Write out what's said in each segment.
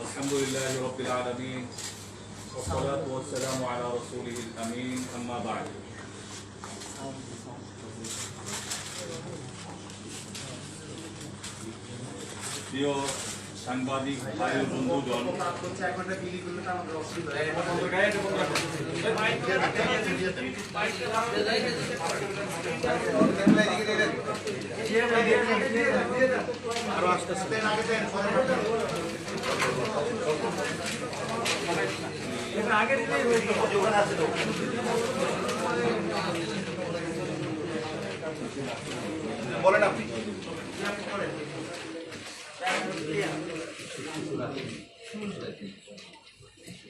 الحمد لله رب العالمين والصلاة والسلام على رسوله الأمين أما بعد প্রিয় সাংবাদিক ভাই ও বন্ধুগণ। বলেন আপনি।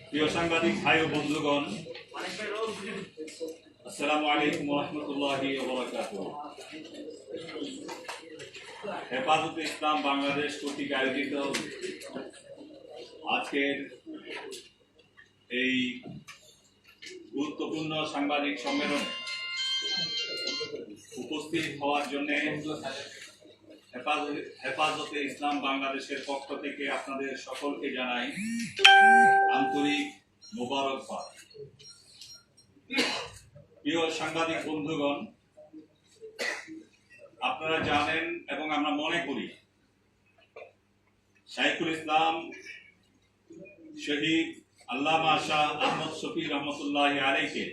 প্রিয় সাংবাদিক, ভাই ও বন্ধুগণ, আসসালামু আলাইকুম রহমতুল্লাহি হেফাজতে ইসলাম বাংলাদেশ কর্তৃক আয়োজিত আজকের এই গুরুত্বপূর্ণ সাংবাদিক সম্মেলন উপস্থিত হওয়ার জন্য হেফাজতে ইসলাম বাংলাদেশের পক্ষ থেকে আপনাদের সকলকে জানাই আন্তরিক মোবারকবাদ। প্রিয় সাংবাদিক বন্ধুগণ, আপনারা জানেন এবং আমরা মনে করি, শাইখুল ইসলাম শহীদ আল্লামা শাহ আহমদ শফি রহমতুল্লাহ আলাইকে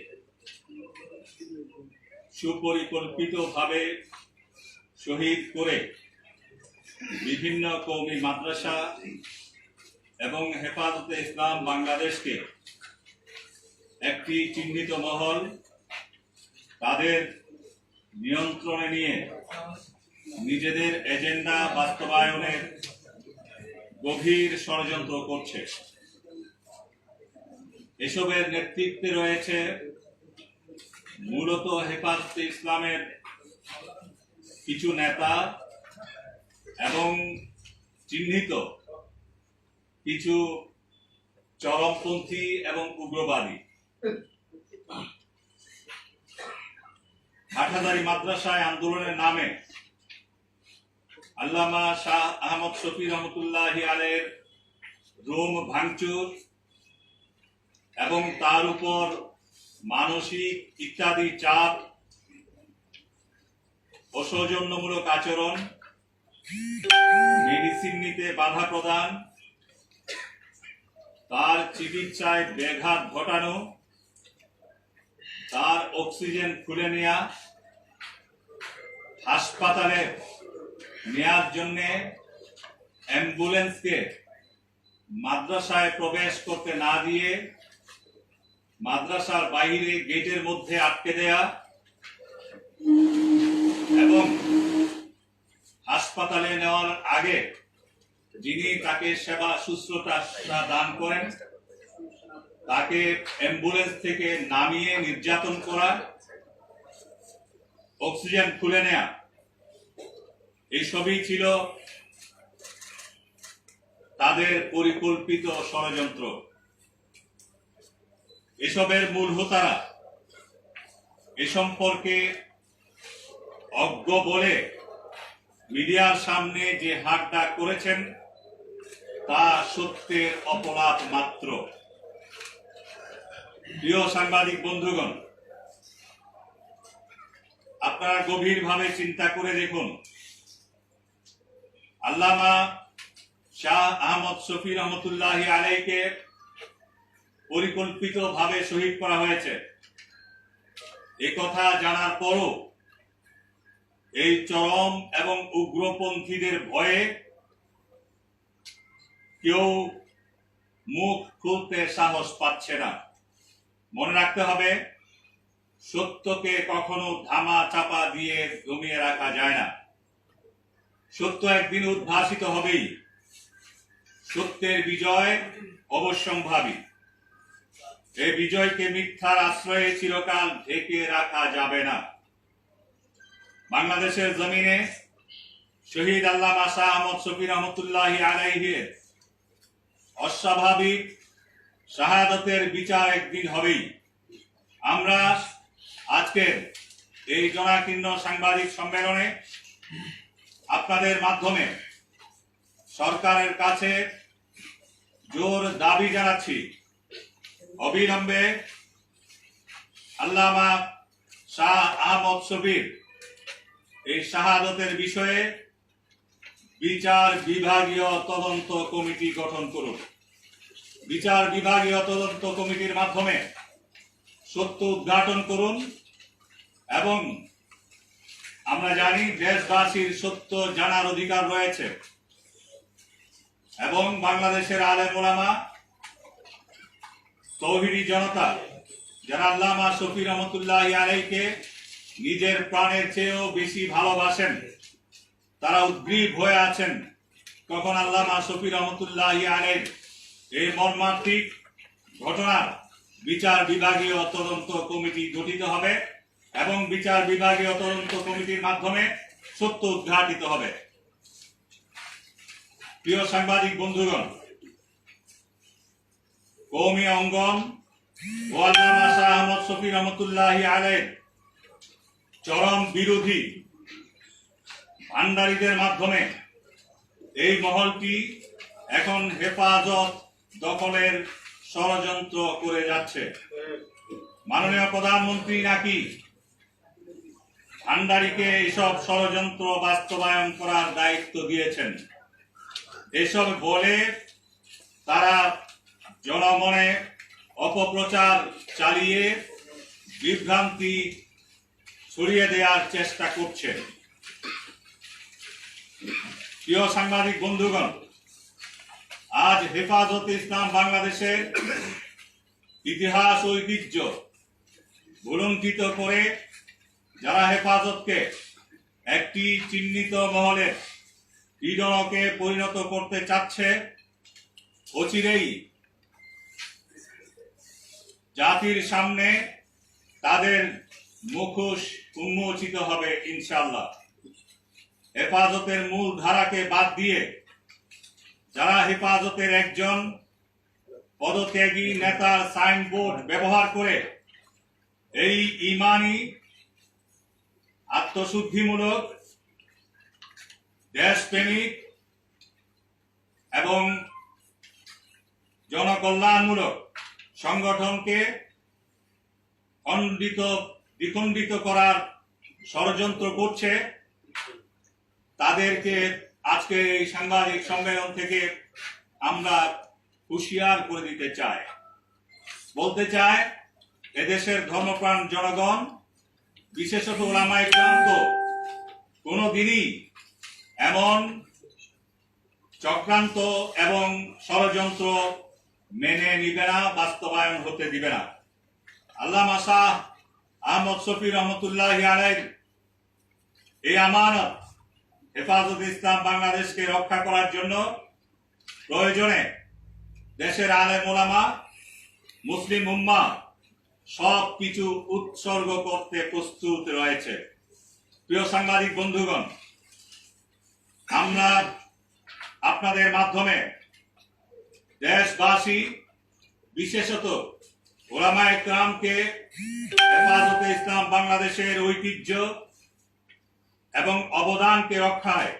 সুপরিকল্পিতভাবে শহীদ করে বিভিন্ন কৌমি মাদ্রাসা এবং হেফাজতে ইসলাম বাংলাদেশকে একটি চিহ্নিত মহল, তাদের নিয়ন্ত্রণে নিয়ে নিজেদের এজেন্ডা বাস্তবায়নের গভীর ষড়যন্ত্র করছে। এসবের নেতৃত্বে রয়েছে মূলত হেফাজতে ইসলামের কিছু নেতা এবং চিহ্নিত কিছু চরমপন্থী এবং উগ্রবাদী। হাটাদারি মাদ্রাসায় আন্দোলনের নামে আল্লামা শাহ আহমদ শফি রহমতুল্লাহ আলের রোম ভাঙচুর এবং তার উপর মানসিক ইত্যাদি চাপ অসৌজন্যমূলক আচরণ মেডিসিন নিতে বাধা প্রদান। তার চিকিৎসায় ব্যাঘাত ঘটানো। তার অক্সিজেন খুলে নেয়া। হাসপাতালে নেয়ার জন্য অ্যাম্বুলেন্সকে মাদ্রাসায় প্রবেশ করতে না দিয়ে মাদ্রাসার বাইরে গেটের মধ্যে আটকে দেয়া এবং হাসপাতালে নেওয়ার আগে যিনি তাকে সেবা শুশ্রূষা দান করেন, তাকে অ্যাম্বুলেন্স থেকে নামিয়ে নির্যাতন করা, অক্সিজেন খুলে নেয়া এইসবই ছিল তাদের পরিকল্পিত ষড়যন্ত্র। এসবের মূল হোতারা এ সম্পর্কে অজ্ঞ বলে মিডিয়ার সামনে যে ডাক করেছেন, তা সত্যের অপরাধ মাত্র। প্রিয় সাংবাদিক বন্ধুগণ, আপনারা গভীরভাবে চিন্তা করে দেখুন, আল্লামা শাহ আহমদ শফি রহমতুল্লাহ আলাইকে পরিকল্পিতভাবে শহীদ করা হয়েছে। এ কথা জানার পরও এই চরম এবং উগ্রপন্থীদের ভয়ে কেউ মুখ খুলতে সাহস পাচ্ছে না। মনে রাখতে হবে, সত্যকে কখনো ধামা চাপা দিয়ে জমিয়ে রাখা যায় না। সত্য একদিন উদ্ভাসিত হবেই। সত্যের বিজয় অবশ্যম্ভাবী। এই বিজয়কে মিথ্যার আশ্রয়ে চিরকাল ঢেকে রাখা যাবে না। বাংলাদেশের জমিনে শহীদ আল্লামা শাহ আহমদ শফি রহমতুল্লাহ আলাইহের অস্বাভাবিক শাহাদতের বিচার একদিন হবেই। আমরা আজকের এই জনাকীর্ণ সাংবাদিক সম্মেলনে আপনাদের মাধ্যমে সরকারের কাছে জোর দাবি জানাচ্ছি। অবিলম্বে আল্লামা শাহ আহমদ শফির এই শাহাদতের বিষয়ে বিচার বিভাগীয় তদন্ত কমিটি গঠন করুন। বিচার বিভাগীয় তদন্ত কমিটির মাধ্যমে সত্য উদ্ঘাটন করুন এবং আমরা জানি দেশবাসীর সত্য জানার অধিকার রয়েছে এবং বাংলাদেশের আলেম ওলামা, তৌহিদি জনতা, যারা আল্লামা শফি রহমতুল্লাহ আলাইকে নিজের প্রাণের চেয়েও বেশি ভালোবাসেন। তারা উদ্গ্রীব হয়ে আছেন। কখন আল্লামা শফি রহমতুল্লাহ আলাই এই মর্মান্তিক ঘটনার বিচার বিভাগীয় তদন্ত কমিটি গঠিত হবে এবং বিচার বিভাগীয় তদন্ত কমিটির মাধ্যমে সত্য উদ্ঘাটিত হবে। প্রিয় সাংবাদিক বন্ধুগণ কৌমি অঙ্গন শাহ আহমদ শফি রহমতুল্লাহ আলাইয়ের চরম বিরোধী ভান্ডারীদের মাধ্যমে এই মহলটি এখন হেফাজত দখলের ষড়যন্ত্র করে যাচ্ছে। মাননীয় প্রধানমন্ত্রী নাকি ভান্ডারীকে এসব ষড়যন্ত্র বাস্তবায়ন করার দায়িত্ব দিয়েছেন? এসব বলে তারা জনমনে অপপ্রচার চালিয়ে বিভ্রান্তি ছড়িয়ে দেওয়ার চেষ্টা করছে। প্রিয় সাংবাদিক বন্ধুগণ, আজ হেফাজত ইসলাম বাংলাদেশের ইতিহাস, ঐতিহ্য ভুলঙ্কিত করে যারা হেফাজতকে একটি চিহ্নিত মহলের ইডনকে পরিণত করতে চাচ্ছে, অচিরেই জাতির সামনে তাদের মুখোশ উন্মোচিত হবে ইনশাল্লাহ হেফাজতের মূল ধারাকে বাদ দিয়ে যারা হেফাজতের একজন পদত্যাগী নেতার সাইনবোর্ড ব্যবহার করে এই ইমানি আত্মশুদ্ধিমূলক দেশপ্রেমিক এবং জনকল্যাণমূলক সংগঠনকে খণ্ডিত দ্বিখণ্ডিত করার ষড়যন্ত্র করছে। তাদেরকে আজকে এই সাংবাদিক সম্মেলন থেকে আমরা হুঁশিয়ার করে দিতে চাই। বলতে চাই, এদেশের ধর্মপ্রাণ জনগণ, বিশেষত ওলামাই ক্রান্ত কোনোদিনই এমন চক্রান্ত এবং ষড়যন্ত্র মেনে নিবে না, বাস্তবায়ন হতে দিবে না। আল্লাহ মাসা আহমদ শফি রহমতুল্লাহ আলাইর এই আমানত হেফাজত ইসলাম বাংলাদেশকে রক্ষা করার জন্য প্রয়োজনে দেশের আলে ওলামা, মুসলিম উম্মা সব কিছু উৎসর্গ করতে প্রস্তুত রয়েছে। প্রিয় সাংবাদিক বন্ধুগণ, আমরা আপনাদের মাধ্যমে দেশবাসী, বিশেষত ওলামা ইকরামকে হেফাজতে ইসলাম বাংলাদেশের ঐতিহ্য এবং অবদানকে রক্ষায়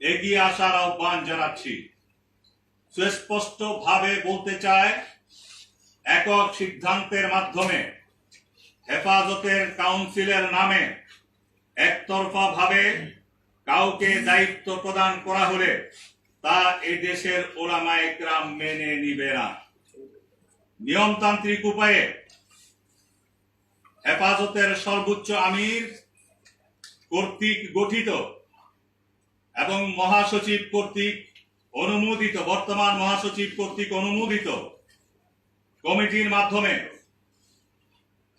এগিয়ে আসার আহ্বান জানাচ্ছি। বলতে চায়, একক সিদ্ধান্তের মাধ্যমে হেফাজতের কাউন্সিলের নামে একতরফা ভাবে কাউকে দায়িত্ব প্রদান করা হলে তা এ দেশের ওলামা একরাম মেনে নিবে না। নিয়মতান্ত্রিক উপায়ে হেফাজতের সর্বোচ্চ আমির কর্তৃক গঠিত এবং মহাসচিব কর্তৃক অনুমোদিত, বর্তমান মহাসচিব কর্তৃক অনুমোদিত কমিটির মাধ্যমে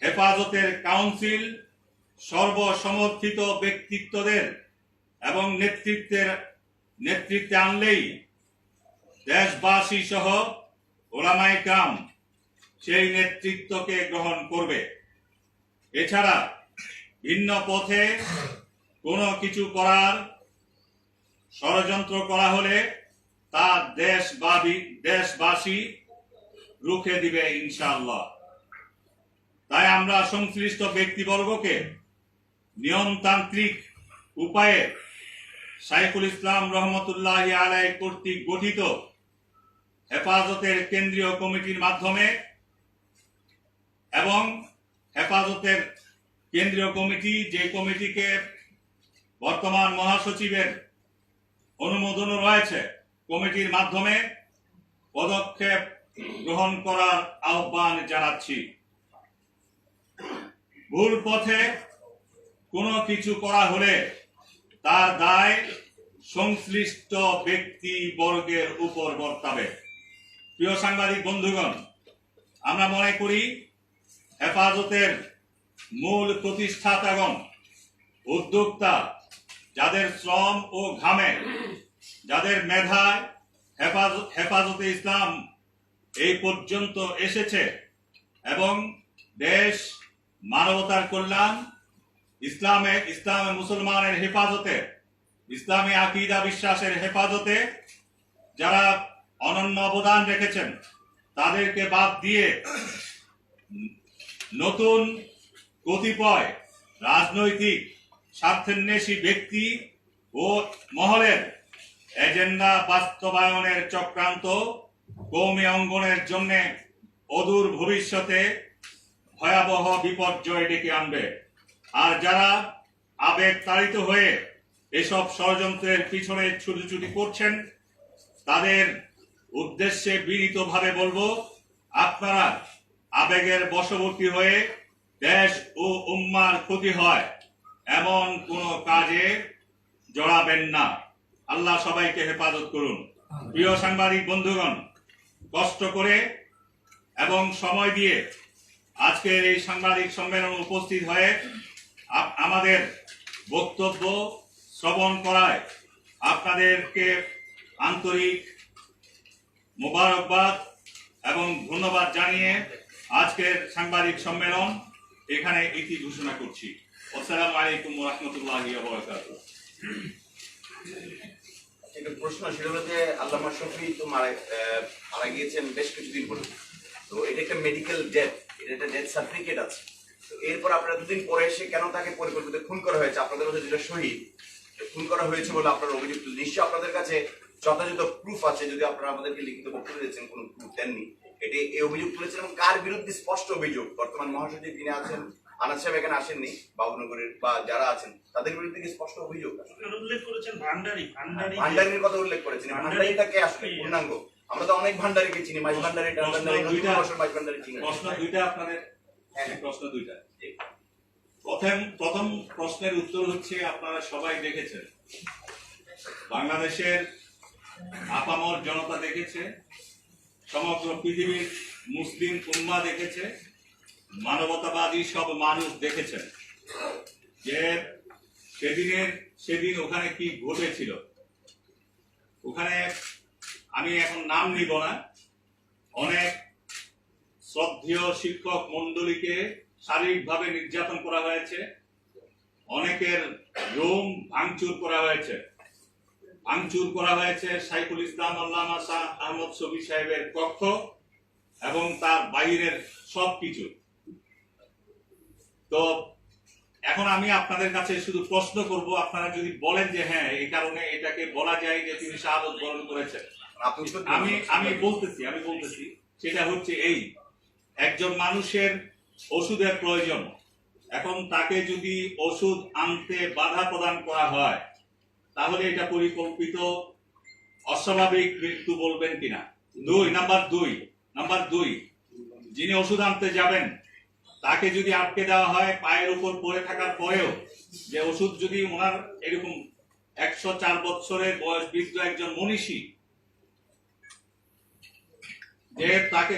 হেফাজতের কাউন্সিল সর্বসমর্থিত ব্যক্তিত্বদের এবং নেতৃত্বের, নেতৃত্বে আনলেই দেশবাসী সহ ওলামাই কাম সেই নেতৃত্বকে গ্রহণ করবে। এছাড়া ভিন্ন পথে কোনো কিছু করার ষড়যন্ত্র করা হলে তা দেশবাদী দেশবাসী রুখে দিবে ইনশাআল্লাহ। তাই আমরা সংশ্লিষ্ট ব্যক্তিবর্গকে নিয়মতান্ত্রিক উপায়ে সাইফুল ইসলাম রহমতুল্লাহ আলাই কর্তৃক গঠিত হেফাজতের কেন্দ্রীয় কমিটির মাধ্যমে এবং হেফাজতের কেন্দ্রীয় কমিটি, যে কমিটিকে বর্তমান মহাসচিবের অনুমোদনও রয়েছে, কমিটির মাধ্যমে পদক্ষেপ গ্রহণ করার আহ্বান জানাচ্ছি। ভুল পথে কোনো কিছু করা হলে তার দায় সংশ্লিষ্ট ব্যক্তি বর্গের উপর বর্তাবে। প্রিয় সাংবাদিক বন্ধুগণ, আমরা মনে করি হেফাজতের মূল প্রতিষ্ঠাতাগণ উদ্যোক্তা যাদের শ্রম ও ঘামে, যাদের মেধায় হেফাজত হেফাজতে ইসলাম এই পর্যন্ত এসেছে এবং দেশ মানবতার কল্যাণ, ইসলামে ইসলামে মুসলমানের হেফাজতে, ইসলামী আকিদা বিশ্বাসের হেফাজতে যারা অনন্য অবদান রেখেছেন, তাদেরকে বাদ দিয়ে নতুন কতিপয় রাজনৈতিক স্বার্থান্বেষী ব্যক্তি ও মহলের এজেন্ডা বাস্তবায়নের চক্রান্ত কৌমি অঙ্গনের জন্য অদূর ভবিষ্যতে ভয়াবহ বিপর্যয় ডেকে আনবে। আর যারা আবেগ তাড়িত হয়ে এসব ষড়যন্ত্রের পিছনে ছুটোছুটি করছেন, তাদের উদ্দেশ্যে বিনীতভাবে বলব, আপনারা আবেগের বশবর্তী হয়ে দেশ ও উম্মার ক্ষতি হয় এমন কোন কাজে জড়াবেন না। আল্লাহ সবাইকে হেফাজত করুন। প্রিয় সাংবাদিক বন্ধুগণ কষ্ট করে এবং সময় দিয়ে আজকের এই সাংবাদিক সম্মেলন উপস্থিত হয়ে আমাদের বক্তব্য শ্রবণ করায় আপনাদেরকে আন্তরিক মোবারকবাদ এবং ধন্যবাদ জানিয়ে আজকের সাংবাদিক সম্মেলন, এখানে ইতি ঘোষণা করছি। আসসালামু আলাইকুম রহমতুল্লাহ একটা প্রশ্ন, সেটা যে আল্লামা শফি তো মারা মারা গিয়েছেন বেশ কিছুদিন পরে। তো এটা একটা মেডিকেল ডেথ এটা একটা ডেথ সার্টিফিকেট আছে। তো এরপর আপনারা দুদিন পরে এসে কেন তাকে পরিকল্পিত খুন করা হয়েছে? আপনাদের কাছে যেটা শহীদ খুন করা হয়েছে বলে আপনার অভিযোগ তুলে নিশ্চয়ই আপনাদের কাছে যথাযথ প্রুফ আছে, যদি আপনারা আমাদেরকে লিখিত বক্তব্য দিয়েছেন, কোনো প্রুফ দেননি। এটি এই অভিযোগ তুলেছেন এবং কার বিরুদ্ধে স্পষ্ট অভিযোগ? বর্তমান মহাসচিব যিনি আছেন আনাদ সাহেব এখানে আসেননি বাবুনগরের বা যারা আছেন তাদের বিরুদ্ধে কি স্পষ্ট অভিযোগ? উল্লেখ করেছেন ভান্ডারি ভান্ডারি ভান্ডারির কথা উল্লেখ করেছেন ভান্ডারি- ভান্ডারিটা কে আসলে? পূর্ণাঙ্গ। আমরা তো অনেক ভান্ডারিকে চিনি মাঝ ভান্ডারি টান ভান্ডারি দুইটা। বছর মাঝ ভান্ডারি চিনি প্রশ্ন দুইটা আপনাদের হ্যাঁ। প্রশ্ন দুইটা। প্রথম প্রথম প্রশ্নের উত্তর হচ্ছে আপনারা সবাই দেখেছেন। বাংলাদেশের আপামর জনতা দেখেছে। সমগ্র পৃথিবীর মুসলিম উম্মা দেখেছে, মানবতাবাদী সব মানুষ দেখেছেন যে সেদিনের সেদিন ওখানে কি ঘটেছিল? ওখানে আমি এখন নাম নিব না। অনেক শ্রদ্ধেয় শিক্ষক মন্ডলীকে শারীরিকভাবে নির্যাতন করা হয়েছে। অনেকের রোম ভাঙচুর করা হয়েছে। ভাঙচুর করা হয়েছে সাইফুল ইসলাম আল্লামা শাহ আহমদ শফি সাহেবের কক্ষ এবং তার বাইরের সব কিছু। তো এখন আমি আপনাদের কাছে শুধু প্রশ্ন করব আপনারা যদি বলেন যে হ্যাঁ এই কারণে এটাকে বলা যায় যে তিনি শাহাদত বরণ করেছেন। আমি আমি বলতেছি আমি বলতেছি সেটা হচ্ছে এই একজন মানুষের ওষুধের প্রয়োজন। এখন তাকে যদি ওষুধ আনতে বাধা প্রদান করা হয় তাহলে এটা পরিকল্পিত অস্বাভাবিক মৃত্যু বলবেন কিনা? দুই, নাম্বার দুই নাম্বার দুই, যিনি ওষুধ আনতে যাবেন, তাকে যদি আটকে দেওয়া হয় পায়ের উপর পড়ে থাকার পরেও, যে ওষুধ যদি ওনার এরকম একশো চার বছরের বয়স বৃদ্ধ একজন মনীষী, যে তাকে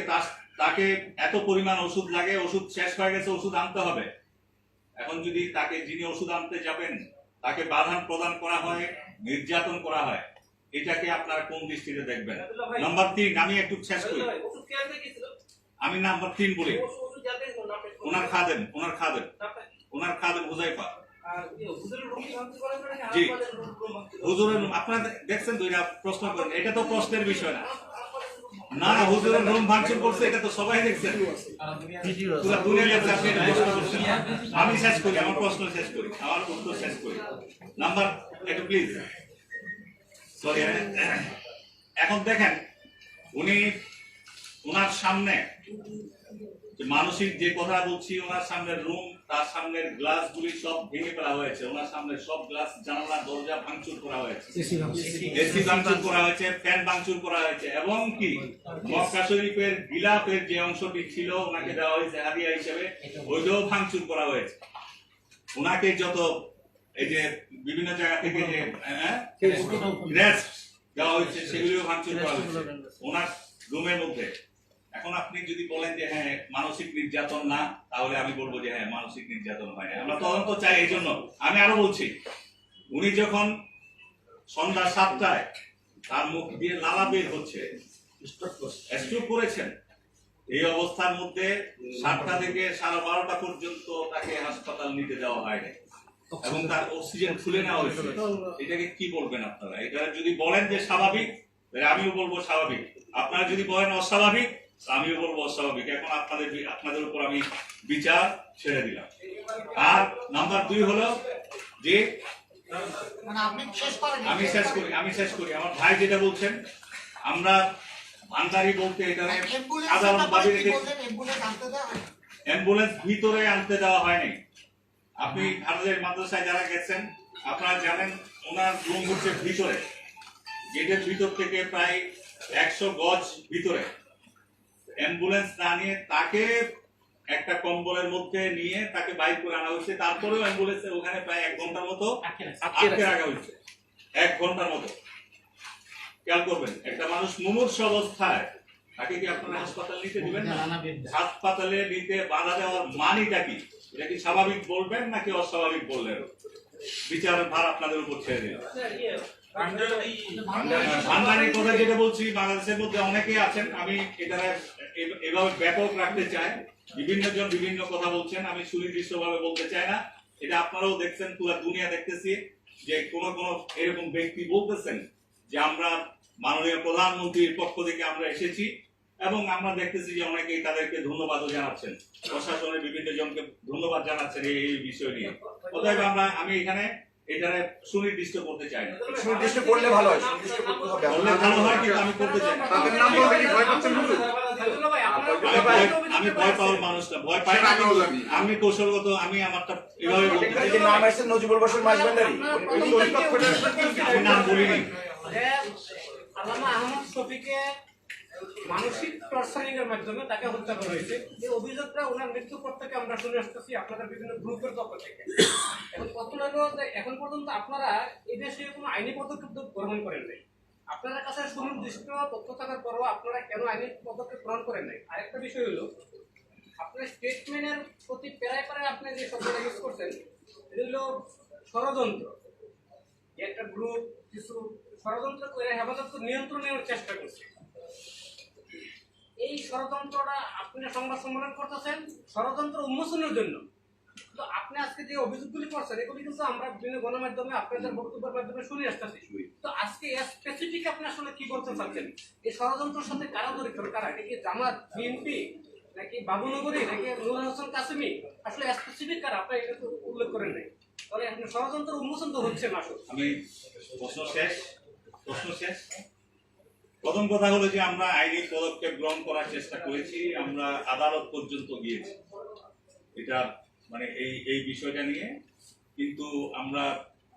তাকে এত পরিমাণ ওষুধ লাগে, ওষুধ শেষ হয়ে গেছে, ওষুধ আনতে হবে। এখন যদি তাকে যিনি ওষুধ আনতে যাবেন তাকে বাধা প্রদান করা হয় নির্যাতন করা হয়। এটাকে আপনারা কোন দৃষ্টিতে দেখবেন? নাম্বার তিন আমি একটু শেষ করি। আমি নাম্বার তিন বলি। ওনার খাদেন ওনার খাদেন ওনার খাদেন হুজাইফা। জি। হুজুরের আপনারা দেখছেন এটা প্রশ্ন করেন এটা তো প্রশ্নের বিষয় না। না না করছে, এটা তো সবাই। আমি শেষ করি, আমার প্রশ্ন শেষ করি, আমার শেষ করি। নাম্বার প্লিজ সরি এখন দেখেন, উনি ওনার সামনে মানসিক যে কথা বলছি ওনার সামনে রুম তার সামনের গ্লাস গুলি সব ভেঙে ফেলা হয়েছে। ওনার সামনে সব গ্লাস জানালা দরজা ভাঙচুর করা হয়েছে। এসি ভাঙচুর করা হয়েছে। ফ্যান ভাঙচুর করা হয়েছে এবং কি মক্কা শরীফের গিলাফের যে অংশটি ছিল ওনাকে দেওয়া হয়েছে হাদিয়া হিসেবে ওইটাও ভাঙচুর করা হয়েছে। ওনাকে যত এই যে বিভিন্ন জায়গা থেকে যে হ্যাঁ, দেওয়া হয়েছে সেগুলিও ভাঙচুর করা হয়েছে। ওনার রুমের মধ্যে। এখন আপনি যদি বলেন যে হ্যাঁ মানসিক নির্যাতন না, তাহলে আমি বলব যে হ্যাঁ মানসিক নির্যাতন হয় আমরা তদন্ত চাই এই জন্য। আমি আরও বলছি, উনি যখন সন্ধ্যা সাতটায় তার মুখ দিয়ে লালা বের হচ্ছে করেছেন। এই অবস্থার মধ্যে সাতটা থেকে সাড়ে বারোটা পর্যন্ত তাকে হাসপাতাল নিতে দেওয়া হয়নি। এবং তার অক্সিজেন খুলে নেওয়া হয়েছে। এটাকে কি বলবেন আপনারা? এটা যদি বলেন যে স্বাভাবিক আমিও বলব স্বাভাবিক। আপনারা যদি বলেন অস্বাভাবিক আমিও বলব অস্বাভাবিক। এখন আপনাদের আপনাদের উপর আমি বিচার ছেড়ে দিলাম। আর নাম্বার দুই হলো যে মানে আমি শেষ করি আমি শেষ করি। আমার ভাই যেটা বলছেন আমরা ভান্ডারি বলতে ভাবে রেখে হয়? অ্যাম্বুলেন্স ভিতরে আনতে দেওয়া হয়নি। আপনি ভারতের মাদ্রাসায় যারা গেছেন আপনারা জানেন ওনার রুম হচ্ছে ভিতরে। গেটের ভিতর থেকে প্রায় একশো গজ ভিতরে। অ্যাম্বুলেন্স না নিয়ে তাকে একটা কম্বলের মধ্যে নিয়ে তাকে বাইক করে আনা হয়েছে। তারপরেও অ্যাম্বুলেন্সে ওখানে প্রায় এক ঘণ্টার মতো আটকে রাখা হয়েছে। এক ঘণ্টার মতো। খেয়াল করবেন একটা মানুষ মুমূর্ষ অবস্থায় তাকে কি আপনারা হাসপাতাল নিতে দিবেন না? হাসপাতালে নিতে বাধা দেওয়ার মানিটা কি? এটা কি স্বাভাবিক বলবেন নাকি অস্বাভাবিক বললেন? বিচারের ভার আপনাদের উপর ছেড়ে দিলাম। ভান্ডারি। কথা যেটা বলছি বাংলাদেশের মধ্যে অনেকেই আছেন। আমি এটা এভাবে ব্যাপক রাখতে চাই বিভিন্ন জন বিভিন্ন কথা বলছেন, আমি সুনির্দিষ্ট ভাবে বলতে চাই না। এটা আপনারাও দেখছেন, পুরো দুনিয়া দেখতেছি যে কোন কোন এরকম ব্যক্তি বলতেছেন যে আমরা মাননীয় প্রধানমন্ত্রীর পক্ষ থেকে আমরা এসেছি এবং আমরা দেখতেছি যে অনেকেই তাদেরকে ধন্যবাদও জানাচ্ছেন। প্রশাসনের বিভিন্ন জনকে ধন্যবাদ জানাচ্ছেন এই বিষয় নিয়ে। অতএব আমরা আমি এখানে এটা সুনির্দিষ্ট করতে চাই না। সুনির্দিষ্ট করলে ভালো হয় সুনির্দিষ্ট করতে হবে। বললে ভালো হয় কিন্তু আমি করতে চাই না। তাদের নাম বলতে কি? ভয় পাচ্ছেন? আমি ভয়- পাওয়ার মানুষ না ভয় পাই না। আমি- কৌশলগত আমি আমারটা এভাবে বলতে চাই। নাম আসছে নজিবুল বসর মাঝবান্ডারি। আমি নাম বলিনি। আল্লামা আহমদ শফিকে মানসিক টর্চারিং এর মাধ্যমে তাকে হত্যা করা হয়েছে। যে অভিযোগটা ওনার মৃত্যুর পর থেকে আমরা শুনে আসতেছি, আপনাদের বিভিন্ন গ্রুপের পক্ষ থেকে। এখন যে এখন পর্যন্ত আপনারা এই দেশে কোনো আইনি পদক্ষেপ গ্রহণ করেন নাই। আপনাদের কাছে সুনির্দিষ্ট তথ্য থাকার পরও আপনারা কেন আইনি পদক্ষেপ গ্রহণ করেন নাই? আরেকটা বিষয় হলো, আপনার স্টেটমেন্টের প্রতি প্যারায় প্যারায় আপনি যে শব্দটা ইউজ করছেন, এটা হলো ষড়যন্ত্র। একটা গ্রুপ কিছু ষড়যন্ত্র করে হেফাজত নিয়ন্ত্রণ নেওয়ার চেষ্টা করছে। এই ষড়যন্ত্রটা আপনি সংবাদ সম্মেলন করতেছেন ষড়যন্ত্র উন্মোচনের জন্য। তো আপনি আজকে যে অভিযোগগুলি করছেন এগুলি কিন্তু আমরা বিভিন্ন গণমাধ্যমে আপনাদের বক্তব্যের মাধ্যমে শুনে আসতেছি। তো আজকে স্পেসিফিক আপনি আসলে কি বলতে চাচ্ছেন? এই ষড়যন্ত্রের সাথে কারা জড়িত? কারা? এটা কি জামাত বিএনপি নাকি বাবুনগরী নাকি নুর হোসেন কাসিমি? আসলে স্পেসিফিক কারা? আপনি এটা তো উল্লেখ করেন নাই। তাহলে ষড়যন্ত্র উন্মোচন তো হচ্ছে না আসলে। আমি প্রশ্ন শেষ প্রশ্ন শেষ। প্রথম কথা হলো যে আমরা আইনি পদক্ষেপ গ্রহণ করার চেষ্টা করেছি আমরা আদালত পর্যন্ত গিয়েছি। এটা মানে এই এই বিষয়টা নিয়ে। কিন্তু আমরা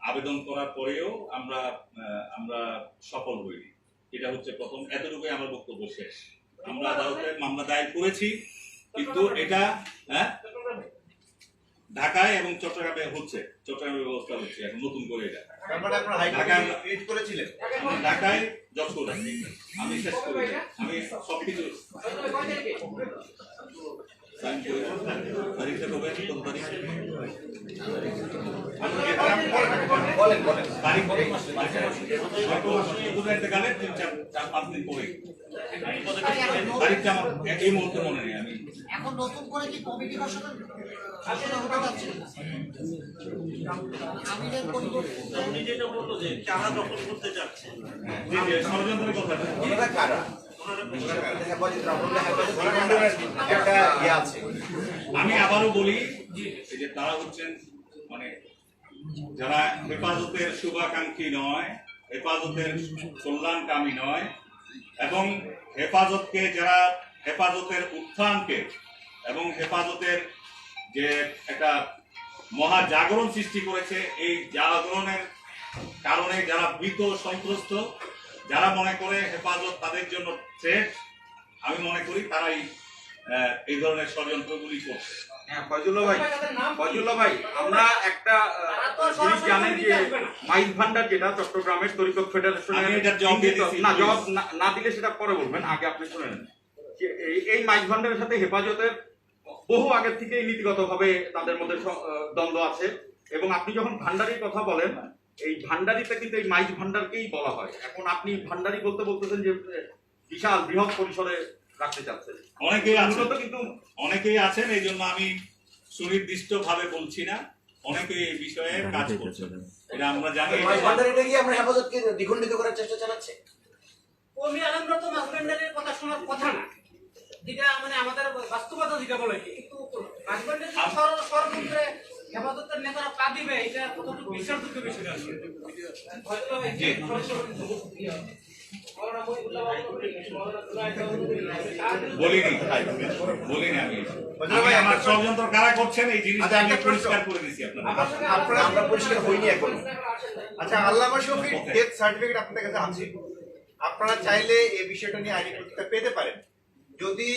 আবেদন করার পরেও আমরা আমরা সফল হইনি। এটা হচ্ছে প্রথম। এতটুকুই আমার বক্তব্য শেষ। আমরা আদালতে মামলা দায়ের করেছি কিন্তু এটা হ্যাঁ? ঢাকায় এবং চট্টগ্রামে হচ্ছে। চট্টগ্রামে ব্যবস্থা হচ্ছে এখন নতুন করে এটা। ঢাকায় জজ করেছি আমি শেষ করি আমি করে তারিখটা কবে কত তারিখ বলেন বলেন তারিখ কবে হয়তো শুধু একটা গালে তিন চার চার পাঁচ দিন পরে তারিখটা আমার এই মুহূর্তে মনে নেই আমি এখন নতুন করে। কি কমিটি উনি যেটা বলল যে কারা দখল করতে যাচ্ছে যে যে ষড়যন্ত্রের কথাটা। কারা? আমি আবারও বলি যে তারা হচ্ছেন মানে যারা হেফাজতের শুভাকাঙ্ক্ষী নয়, হেফাজতের কল্যাণকামী নয়, এবং হেফাজতকে যারা হেফাজতের উত্থানকে এবং হেফাজতের যে একটা মহা জাগরণ সৃষ্টি করেছে, এই জাগরণের কারণে যারা ভীত, সন্ত্রস্ত যারা মনে করে হেফাজত তাদের জন্য থ্রেট আমি মনে করি তারাই এই ধরনের ষড়যন্ত্রগুলি করছে। হ্যাঁ ফয়জুল্লাহ ভাই ফয়জুল্লাহ ভাই আমরা একটা জিনিস জানেন যে মাইজ ভান্ডার যেটা চট্টগ্রামের তরিকত ফেডারেশনের আমি এটার জবাব দিয়ে দিছি। না জবাব না- দিলে সেটা পরে বলবেন আগে আপনি শুনে নেন। যে এই- এই মাইজ ভান্ডারের সাথে হেফাজতের বহু আগের থেকেই নীতিগতভাবে তাদের মধ্যে দ্বন্দ্ব আছে। এবং আপনি যখন ভান্ডারির কথা বলেন এই ভান্ডারিতে কিন্তু এই মাইজ ভান্ডারকেই বলা হয়। এখন আপনি ভান্ডারি বলতে বলতেছেন যে বিশাল বৃহৎ পরিসরে রাখতে চাচ্ছেন। অনেকেই আছে মূলত কিন্তু অনেকেই আছেন এই জন্য আমি সুনির্দিষ্ট ভাবে বলছি না। অনেকেই এই বিষয়ে কাজ করছেন। এটা আমরা জানি। মাছ ভান্ডারিটা গিয়ে আমরা হেফাজতকে দ্বিখণ্ডিত করার চেষ্টা চালাচ্ছে? কর্মী আলমরা তো কথা শোনার কথা না। যেটা মানে আমাদের বাস্তবতা যেটা বলে কিন্তু সর্বক্ষেত্রে হেফাজতের নেতারা পা দিবে এটা কতটুকু বিশ্বাসযোগ্য বিষয় আছে হয়তো বলিনি বলিনি আমি। আমি আমার ষড়যন্ত্র কারা করছেন এই জিনিসটা আচ্ছা, আমি পরিষ্কার করে দিছি আপনারা আমরা পরিষ্কার হইনি এখনও। আচ্ছা আল্লামা শফির ডেথ সার্টিফিকেট আপনাদের কাছে আছে। আপনারা চাইলে এই বিষয়টা নিয়ে আইনি পেতে পারেন। যদি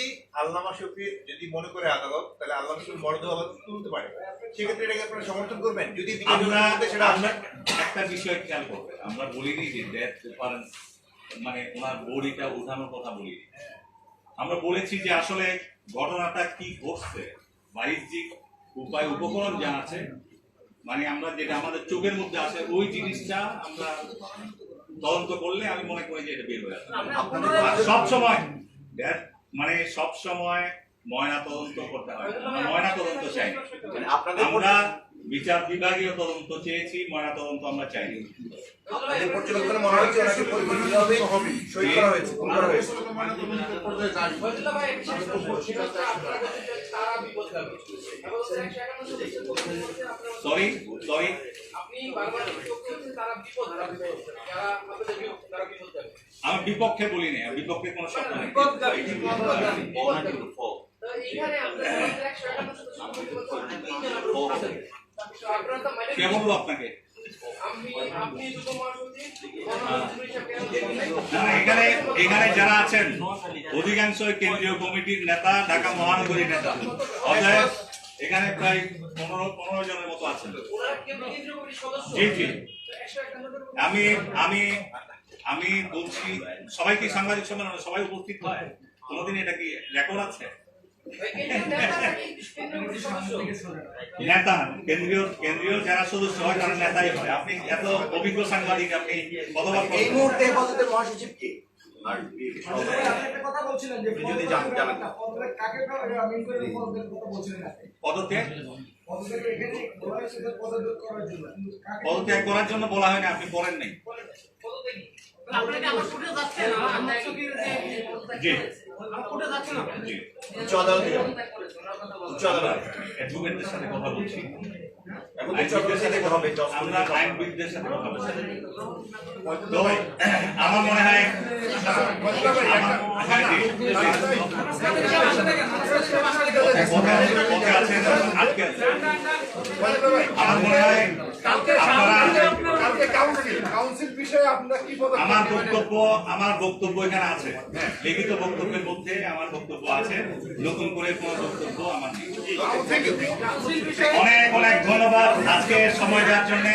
আল্লামা শফির যদি মনে করে আদালত তাহলে আল্লামা শফির মরদেহ আবার তুলতে পারে। সেক্ষেত্রে এটাকে আপনারা সমর্থন করবেন। যদি আমরা একটা বিষয় খেয়াল করবে। আমরা বলিনি যে ডেথ রেফারেন্স মানে ওনার বডিটা উঠানোর কথা বলিনি। আমরা বলেছি যে আসলে ঘটনাটা কি ঘটছে বাণিজ্যিক উপায় উপকরণ যা আছে মানে আমরা যেটা আমাদের চোখের মধ্যে আছে ওই জিনিসটা আমরা তদন্ত করলে আমি মনে করি যে এটা বের হয়ে আসবে। আর সব সময় death মানে সব সময় ময়না তদন্ত করতে হয়। ময়না তদন্ত চাই। না। মানে আপনাদের আমরা বিচার বিভাগীয় তদন্ত চেয়েছি ময়না তদন্ত আমরা চাইনি। মনে হয়েছে সরি সরি আমি বিপক্ষে বলিনি আর বিপক্ষে কোনো শব্দ নেই। কে বলব আপনাকে? এখানে এখানে যারা আছেন, অধিকাংশ কেন্দ্রীয় কমিটির নেতা, ঢাকা মহানগরীর নেতা। অতএব, এখানে প্রায় পনেরো পনেরো জনের মতো আছেন। জি জি। আমি আমি আমি বলছি সবাই কি সাংবাদিক সম্মেলনে সবাই উপস্থিত হয়। কোনোদিন এটা কি রেকর্ড আছে? নেতা কেন্দ্রীয় কেন্দ্রীয় যারা সদস্য হয় তারা নেতাই হয়। আপনি এত অভিজ্ঞ সাংবাদিক আপনি কতবার এই মুহূর্তে হেফাজতের মহাসচিব কে? আর কথা বলছিলেন যে যদি জান- পদত্যাগ পদত্যাগ? পদত্যাগ পদত্যাগ করার জন্য পদত্যাগ বলা হয় না আপনি করেন নাই। জি। আমার ফুটে যাচ্ছেন আপনারা জি উচ্চ আদালতে উচ্চ আদালত। অ্যাডভোকেটদের সাথে কথা বলছি। এখন উচ্চ আদালতে যেতে হবে আমরা আইনবিদদের সাথে কথা বলছি। আমার মনে হয়। আমার মনে হয় আপনারা কালকে কাউন্সিল কাউন্সিল বিষয়ে আপনারা কি পদক্ষেপ আমার বক্তব্য আমার বক্তব্য এখানে আছে। লিখিত বক্তব্যের মধ্যে আমার বক্তব্য আছে। নতুন করে কোনো বক্তব্য আমার নেই। অনেক অনেক ধন্যবাদ আজকে সময় দেওয়ার জন্য।